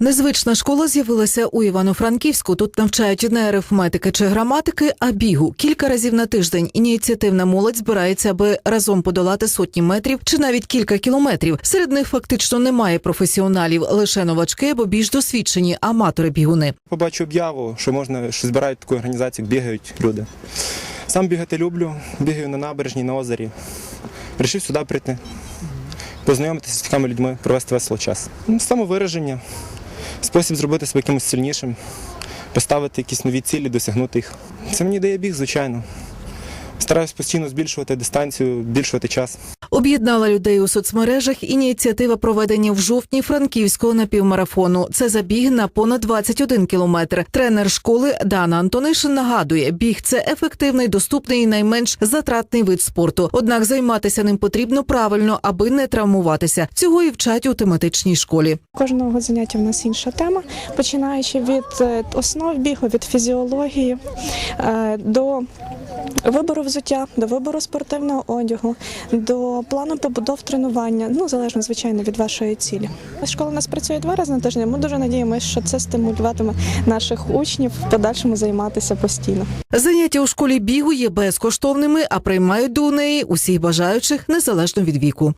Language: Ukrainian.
Незвична школа з'явилася у Івано-Франківську. Тут навчають не арифметики чи граматики, а бігу. Кілька разів на тиждень ініціативна молодь збирається, аби разом подолати сотні метрів чи навіть кілька кілометрів. Серед них фактично немає професіоналів, лише новачки або більш досвідчені аматори-бігуни. Побачу об'яву, що можна, що збирають таку організацію, бігають люди. Сам бігати люблю, бігаю на набережній, на озері. Рішив сюди прийти, познайомитися з такими людьми, провести весело час. Ну, Самовираження, спосіб зробити себе якимось сильнішим, поставити якісь нові цілі, досягнути їх. Це мені дає біг, звичайно. Стараюсь постійно збільшувати дистанцію, збільшувати час. Об'єднала людей у соцмережах ініціатива проведення в жовтні франківського напівмарафону. Це забіг на понад 21 кілометр. Тренер школи Дана Антонишин нагадує, біг це ефективний, доступний і найменш затратний вид спорту. Однак займатися ним потрібно правильно, аби не травмуватися. Цього і вчать у тематичній школі. Кожного заняття в нас інша тема, починаючи від е, основ бігу, від фізіології е, до вибору взуття, до вибору спортивного одягу, до плану побудов тренування, ну залежно звичайно від вашої цілі. Школа у нас працює два рази на тиждень. Ми дуже надіємося, що це стимулюватиме наших учнів в подальшому займатися постійно. Заняття у школі бігу є безкоштовними, а приймають до неї усіх бажаючих незалежно від віку.